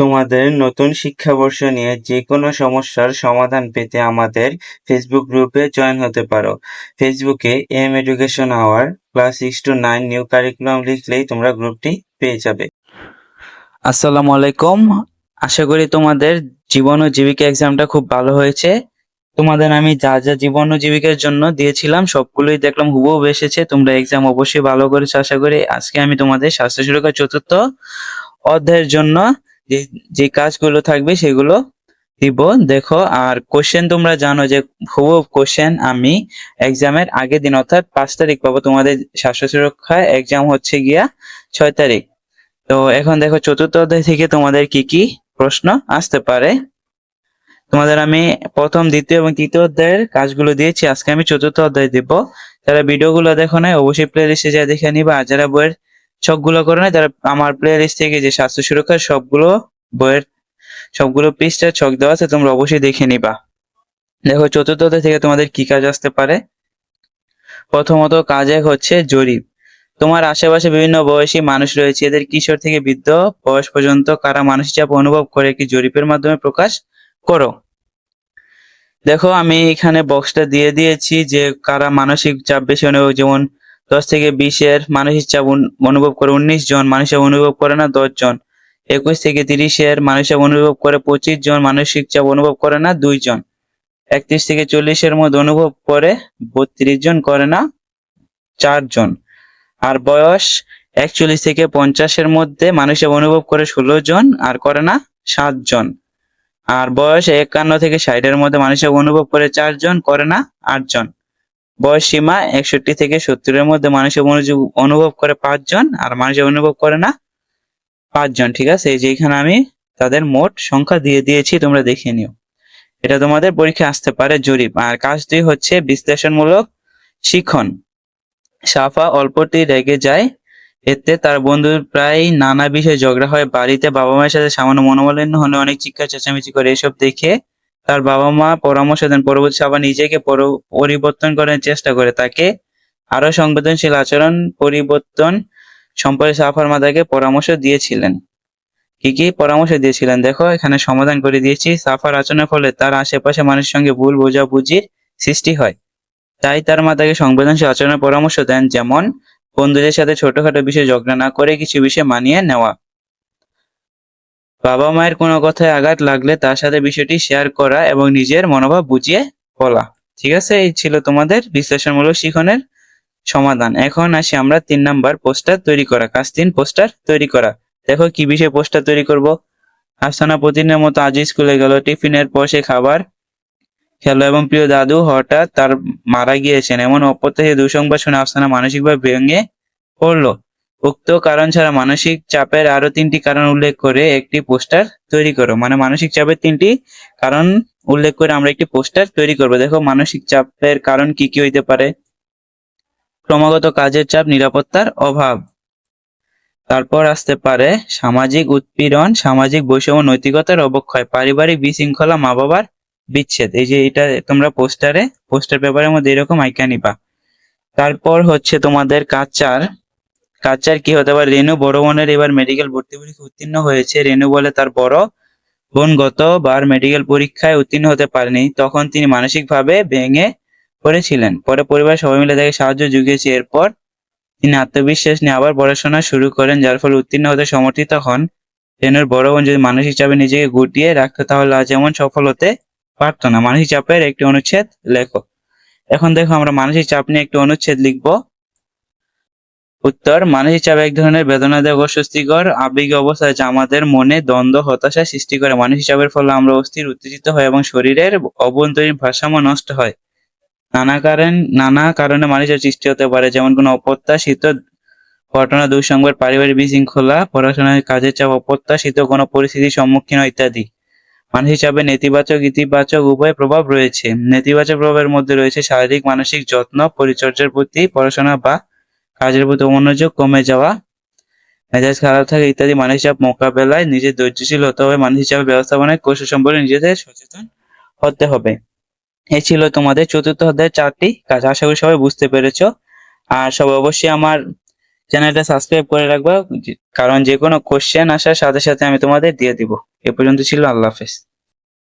তোমাদের নতুন শিক্ষাবর্ষ নিয়ে যে কোনো সমস্যার সমাধান পেতে আমাদের ফেসবুক গ্রুপে জয়েন হতে পারো। ফেসবুকে M education hour class six to nine new curriculum লিখলেই তোমরা গ্রুপটি পেয়ে যাবে। আসসালামু আলাইকুম। আশা করি তোমাদের জীবন ও জীবিকা এক্সামটা খুব ভালো হয়েছে। তোমাদের আমি যা যা জীবন ও জীবিকার জন্য দিয়েছিলাম সবগুলোই দেখলাম, হুবহু এসেছে। তোমরা এক্সাম অবশ্যই ভালো করেছ। আশা করি আজকে আমি তোমাদের স্বাস্থ্য সুরক্ষা চতুর্থ অধ্যায়ের জন্য যে যে কাজগুলো থাকবে সেগুলো দিব। দেখো, আর কোশ্চেন তোমরা জানো যে, হুবহু কোশ্চেন আমি এক্সামের আগের দিন, অর্থাৎ পাঁচ তারিখ পাবো তোমাদের স্বাস্থ্য সুরক্ষা এক্সাম হচ্ছে গিয়া ছয় তারিখ। তো এখন দেখো, চতুর্থ অধ্যায় থেকে তোমাদের কি কি প্রশ্ন আসতে পারে? তোমাদের আমি প্রথম, দ্বিতীয় এবং তৃতীয় অধ্যায়ের কাজগুলো দিয়েছি। আজকে আমি চতুর্থ অধ্যায় দিব। যারা ভিডিওগুলো দেখো না অবশ্যই প্লে লিস্টে যা দেখে নিবা। আর যারা বইয়ের ছকগুলো করে না তারা আমার প্লে লিস্ট থেকে যে স্বাস্থ্য সুরক্ষার সবগুলো বইয়ের, সবগুলো পৃষ্ঠার ছক দেওয়া আছে, তোমরা অবশ্যই দেখে নিবা। দেখো, চতুর্থ থেকে তোমাদের কি কাজ আসতে পারে? প্রথমত কাজ এক হচ্ছে জরিপ। তোমার আশেপাশে বিভিন্ন বয়সী মানুষ রয়েছে, এদের কিশোর থেকে বৃদ্ধ বয়স পর্যন্ত কারা মানসিক চাপ অনুভব করে, একটি জরিপের মাধ্যমে প্রকাশ করো। দেখো, আমি এখানে বক্সটা দিয়ে দিয়েছি যে কারা মানসিক চাপ বেশি অনুভব যেমন দশ থেকে বিশের মানসিক চাপ অনুভব করে, উনিশ জন চাপ অনুভব করে না, দশ জন। একুশ থেকে তিরিশের চাপ অনুভব করে, পঁচিশ জন মানসিক চাপ অনুভব করে না, দুই জন। একত্রিশ থেকে চল্লিশের মধ্যে অনুভব করে, বত্রিশ জন করে না চারজন আর বয়স একচল্লিশ থেকে পঞ্চাশের মধ্যে মানুষের অনুভব করে ষোলো জন আর করে না, সাত জন। আর বয়স একান্ন থেকে ষাটের মধ্যে মানুষের অনুভব করে চারজন করে না আটজন বয়স সীমা একষট্টি থেকে সত্তরের মধ্যে মানুষের মনোযোগ অনুভব করে পাঁচজন, আর মানুষের অনুভব করে না পাঁচজন, ঠিক আছে? এই যে এখানে আমি তাদের মোট সংখ্যা দিয়ে দিয়েছি, তোমরা দেখে নিও। এটা তোমাদের পরীক্ষা আসতে পারে জরিপ। আর কাজ দুই হচ্ছে বিশ্লেষণমূলক শিক্ষণ সাফা অল্পতেই রেগে যায়, এতে তার বন্ধুর প্রায় নানা বিষয়ে ঝগড়া হয়। বাড়িতে বাবা মায়ের সাথে সামান্য মনোমালিন্য হলে অনেক চিৎকার, চেঁচামেচি করে এসব দেখে তার বাবা মা পরামর্শ দেন, পরবর্তী সাফা নিজেকে পর- পরিবর্তন করার চেষ্টা করে। তাকে আরও সংবেদনশীল আচরণ, পরিবর্তন সম্পর্কে সাফার মা তাকে পরামর্শ দিয়েছিলেন। কি কি পরামর্শ দিয়েছিলেন? দেখো, এখানে সমাধান করে দিয়েছি। সাফার আচরণের ফলে তার আশেপাশে মানুষের সঙ্গে ভুল বোঝাবুঝির সৃষ্টি হয়। তাই তার মা তাকে সংবেদনশীল আচরণের পরামর্শ দেন, যেমন বন্ধুদের সাথে ছোটখাটো বিষয়ে ঝগড়া না করে কিছু বিষয় মানিয়ে নেওয়া। বাবা মায়ের কোনো কথায় আঘাত লাগলে তার সাথে বিষয়টি শেয়ার করা এবং নিজের মনোভাব বুঝিয়ে বলা। ঠিক আছে? এই ছিল তোমাদের বিশ্লেষণমূলক শিখনের সমাধান। এখন আসি আমরা তিন নাম্বার পোস্টার তৈরি করা। কাজ তিন, পোস্টার তৈরি করা। দেখো কি বিষয়ে পোস্টার তৈরি করব। আফসানা প্রতিদিনের মতো আজ স্কুলে গেল, টিফিনের পর সে খাবার খেলো এবং প্রিয় দাদু হঠাৎ তার মারা গিয়েছেন। এমন অপ্রত্যাশিত দুঃসংবাদ শুনে আফসানা মানসিকভাবে ভেঙে পড়ল। উক্ত কারণ ছাড়া মানসিক চাপের আরও তিনটি কারণ উল্লেখ করে একটি পোস্টার তৈরি করো। মানে মানসিক চাপের তিনটি কারণ উল্লেখ করে আমরা একটি পোস্টার তৈরি করব। দেখো, মানসিক চাপের কারণ কি কি হইতে পারে? ক্রমাগত কাজের চাপ, নিরাপত্তার অভাব। তারপর আসতে পারে সামাজিক উৎপীড়ন, সামাজিক বৈষম্য, নৈতিকতার অবক্ষয়, পারিবারিক বিশৃঙ্খলা মা বাবার বিচ্ছেদ। এই যে এটা তোমরা পোস্টারে, পোস্টার পেপারের মধ্যে এরকম আইকা নিবা। তারপর হচ্ছে তোমাদের কাচার কাচার কি হতে পারে? রেনু বড় বোনের এবার মেডিকেল ভর্তি পরীক্ষা উত্তীর্ণ হয়েছে। রেনু বলে তার বড় বোন গতবার মেডিকেল পরীক্ষায় উত্তীর্ণ হতে পারেনি। তখন তিনি মানসিকভাবে ভেঙে পড়েছিলেন। পরে পরিবার সবাই মিলে তাকে সাহায্য জুগিয়েছে এরপর তিনি আত্মবিশ্বাস নিয়ে আবার পড়াশোনা শুরু করেন, যার ফলে উত্তীর্ণ হতে সমর্থিত হন। রেনুর বড় বোন যদি মানসিক চাপে নিজেকে গুটিয়ে রাখতো, তাহলে আজ এমন সফল হতে পারতো না। মানসিক চাপের একটি অনুচ্ছেদ লেখো। এখন দেখো আমরা মানসিক চাপ নিয়ে একটি অনুচ্ছেদ লিখব। উত্তর মানসিক চাপ এক ধরনের বেদনাদায়ক অস্বস্তিকর, আবেগী অবস্থা যা আমাদের মনে দ্বন্দ্ব, হতাশা সৃষ্টি করে। মানসিক চাপের ফলে আমরা অস্থির, উত্তেজিত হয় এবং শরীরের অভ্যন্তরীণ ভারসাম্য নষ্ট হয়। নানা কারণ, নানা কারণে চাপ সৃষ্টি হতে পারে। যেমন কোনো অপ্রত্যাশিত ঘটনা, দুঃসংবাদ, পারিবারিক বিশৃঙ্খলা, পড়াশোনার কাজের চাপ, অপ্রত্যাশিত কোনো পরিস্থিতির সম্মুখীন ইত্যাদি। মানসিক চাপে নেতিবাচক, ইতিবাচক উভয় প্রভাব রয়েছে। নেতিবাচক প্রভাবের মধ্যে রয়েছে শারীরিক, মানসিক যত্ন, পরিচর্যার প্রতি পড়াশোনা বা কাজের প্রতি মনোযোগ কমে যাওয়া, মেজাজ খারাপ থাকে ইত্যাদি মানসিক চাপ মোকাবেলায় নিজের ধৈর্যশীল হতে হবে মানসিক চাপ ব্যবস্থাপনায় কৌশল সম্পর্কে নিজেদের সচেতন হতে হবে। এ ছিল তোমাদের চতুর্থ অধ্যায়ের চারটি কাজ। আশা করি সবাই বুঝতে পেরেছ। আর সবাই অবশ্যই আমার চ্যানেলটা সাবস্ক্রাইব করে রাখবা, কারণ যে কোনো কোশ্চেন আসার সাথে সাথে আমি তোমাদের দিয়ে দিব। এ পর্যন্ত ছিল আল্লাহ হাফেজ।